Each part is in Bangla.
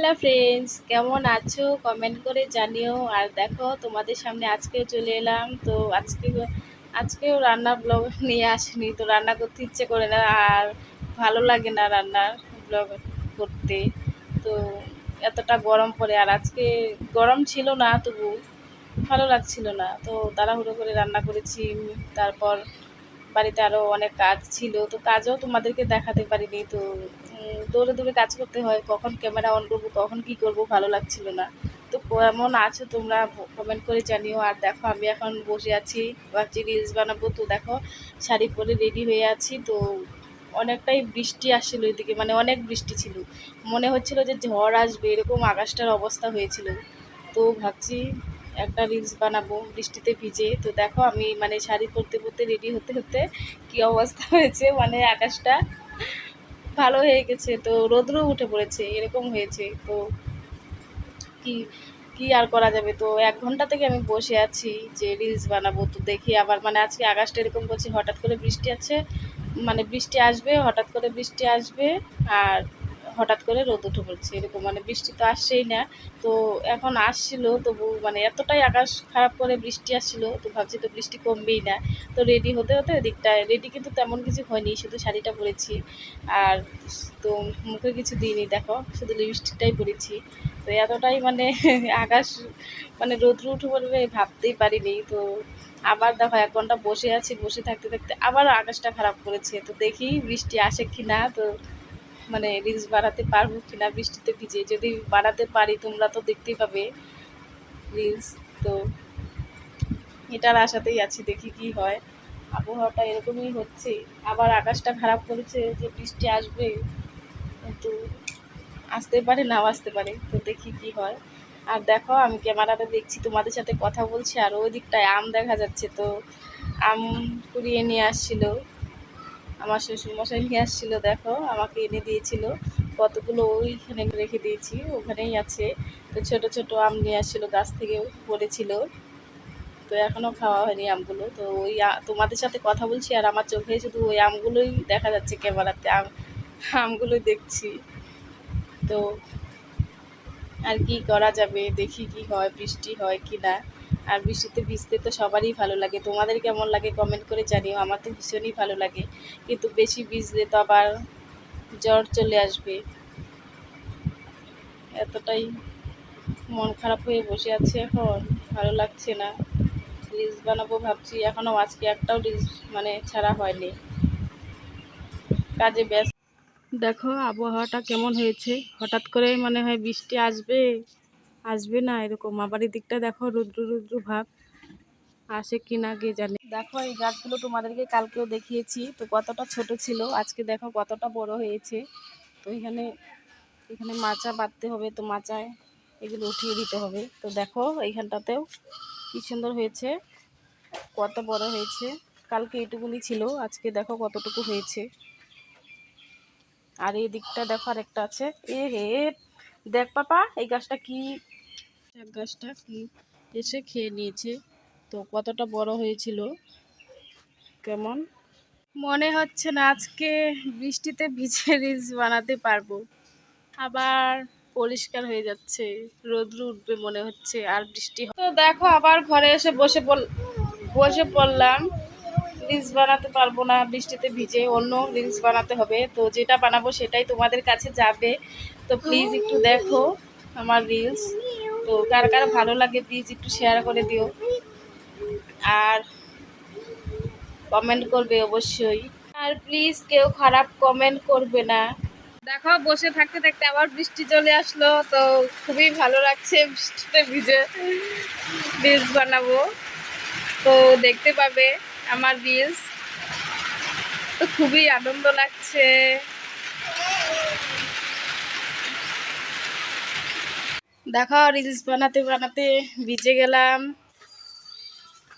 হ্যালো ফ্রেন্ডস কেমন আছো? কমেন্ট করে জানিও। আর দেখো, তোমাদের সামনে আজকেও চলে এলাম। তো আজকে, আজকেও রান্না ব্লগ নিয়ে আসিনি। তো রান্না করতে ইচ্ছে করে না, আর ভালো লাগে না রান্নার ব্লগ করতে। তো এতটা গরম পড়ে, আর আজকে গরম ছিল না তবু, ভালো লাগছিল না। তো তাড়াহুড়ো করে রান্না করেছি। তারপর বাড়িতে আরও অনেক কাজ ছিল, তো কাজও তোমাদেরকে দেখাতে পারিনি, তো দৌড়ে দৌড়ে কাজ করতে হয়, কখন ক্যামেরা অন করব, কখন কি করব ভালো লাগছিল না। তো কেমন আছো তোমরা কমেন্ট করে জানিও, আর দেখো আমি এখন বসে আছি, ভাবছি রিলস বানাবো, তো দেখো শাড়ি পরে রেডি হয়ে আছি, তো অনেকটাই বৃষ্টি আসছিল এদিকে মানে অনেক বৃষ্টি ছিল। মনে হচ্ছিল যে ঝড় আসবে, এরকম আকাশটার অবস্থা হয়েছিল। তো ভাবছি একটা রিলস বানাবো, বৃষ্টিতে ভিজে। তো দেখো আমি মানে শাড়ি পরতে পরতে রেডি হতে হতে কি অবস্থা হয়েছে? মানে আকাশটা ভালো হয়ে গেছে, তো রোদ্রও উঠে পড়েছে, এরকম হয়েছে। তো কি কি আর করা যাবে? তো এক ঘণ্টা থেকে আমি বসে আছি যে রিলস বানাবো, তো দেখি আবার মানে আজকে আকাশটা এরকম করছি, হঠাৎ করে বৃষ্টি আছে মানে বৃষ্টি আসবে, হঠাৎ করে বৃষ্টি আসবে, আর হঠাৎ করে রোদ উঠে পড়ছে, এরকম মানে বৃষ্টি তো আসছেই না। তো এখন আসছিল, তবু মানে এতটাই আকাশ খারাপ করে বৃষ্টি আসছিল, তো ভাবছি তো বৃষ্টি কমবেই না। তো রেডি হতে হতে ওদিকটায় রেডি কিন্তু তেমন কিছু হয়নি, শুধু শাড়িটা পরেছি। আর তো মুখে কিছু দিইনি, দেখো, শুধু লিপস্টিকটাই পরেছি। তো এতটাই মানে আকাশ মানে রোদ্র উঠে পড়বে ভাবতেই পারিনি। তো আবার দেখো, এক ঘণ্টা বসে আছি, বসে থাকতে থাকতে আবার আকাশটা খারাপ করেছে। তো দেখি বৃষ্টি আসে কি না তো মানে রিলস বানাতে পারব কি না বৃষ্টিতে ভিজে। যদি বানাতে পারি, তোমরা তো দেখতেই পাবে রিলস তো এটার আশাতেই আছি, দেখি কি হয়। আবহাওয়াটা এরকমই হচ্ছে। আবার আকাশটা খারাপ করেছে যে বৃষ্টি আসবে, কিন্তু আসতে পারে, নাও আসতে পারে। তো দেখি কি হয়। আর দেখো, আমি ক্যামেরাতে দেখছি, তোমাদের সাথে কথা বলছি, আর ওই দিকটায় আম দেখা যাচ্ছে। তো আম কুড়িয়ে নিয়ে আসছিল। আমার শ্বশুরমশাই নিয়ে আসছিল, দেখো, আমাকে এনে দিয়েছিল। কতগুলো ওইখানে রেখে দিয়েছি, ওখানেই আছে। তো ছোট ছোট আম নিয়ে আসছিল, গাছ থেকে পড়েছিল। তো এখনও খাওয়া হয়নি আমগুলো। তো ওই তোমাদের সাথে কথা বলছি আর আমার চোখে শুধু ওই আমগুলোই দেখা যাচ্ছে ক্যামেরাতে, আম, আমগুলোই দেখছি। তো আর কি করা যাবে, দেখি কি হয়, বৃষ্টি হয় কি না। আর বৃষ্টিতে ভিজতে তো সবারই ভালো লাগে। তোমাদের কেমন লাগে কমেন্ট করে জানিও, আমার তো ভীষণই ভালো লাগে। কিন্তু বেশি ভিজলে তো আবার জ্বর চলে আসবে। এতটাই মন খারাপ হয়ে বসে আছে এখন, ভালো লাগছে না। রিলস বানাবো ভাবছি, এখনও আজকে একটাও রিলস মানে ছাড়া হয়নি। কাজে ব্যস্ত। দেখো, আবহাওয়াটা কেমন হয়েছে? হঠাৎ করে মনে হয় বৃষ্টি আসবে। আসবে না এরকম। আবার এদিকটা দেখো রুদ্র রুদ্র ভাব। আসে কি না কে জানে। দেখো এই গাছগুলো তোমাদেরকে কালকেও দেখিয়েছি। তো কতটা ছোট ছিল, আজকে দেখো কতটা বড় হয়েছে। তো এখানে এখানে মাচা বাঁধতে হবে, তো মাচায় এগুলো উঠিয়ে দিতে হবে। তো দেখো এইখানটাতেও কি সুন্দর হয়েছে, কত বড় হয়েছে। কালকে এইটুকুনি ছিল, আজকে দেখো কতটুকু হয়েছে। আর এই দিকটা দেখো আরেকটা আছে। এ হে, দেখ পাপা, এই গাছটা কি এক গাছটা কি এসে খেয়ে নিয়েছে। তো কতটা বড় হয়েছিল? কেমন? মনে হচ্ছে না আজকে বৃষ্টিতে ভিজে রিলস বানাতে পারব। আবার পরিষ্কার হয়ে যাচ্ছে, রোদ্র উঠবে মনে হচ্ছে, আর বৃষ্টি তো দেখো, আবার ঘরে এসে বসে বসে পড়লাম। রিলস বানাতে পারব না, বৃষ্টিতে ভিজে অন্য রিলস বানাতে হবে। তো যেটা বানাবো সেটাই তোমাদের কাছে যাবে। তো প্লিজ একটু দেখো আমার রিলস। তো কার কার ভালো লাগে প্লিজ একটু শেয়ার করে দিও। আর কমেন্ট করবে অবশ্যই। আর প্লিজ কেউ খারাপ কমেন্ট করবে না। দেখো, বসে থাকতে থাকতে আবার বৃষ্টি চলে আসলো, তো খুবই ভালো লাগছে বৃষ্টিতে ভিজে। রিলস বানাবো। তো দেখতে পাবে আমার রিলস তো খুবই আনন্দ লাগছে। দেখো রিলস বানাতে বানাতে ভিজে গেলাম।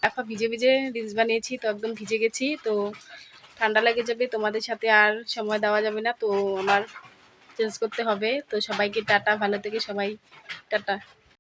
এখন ভিজে ভিজে রিলস বানিয়েছি, তো একদম ভিজে গেছি। তো ঠান্ডা লেগে যাবে, তোমাদের সাথে আর সময় দেওয়া যাবে না। তো আমার চেঞ্জ করতে হবে। তো সবাইকে টাটা, ভালো থেকে সবাই, টাটা।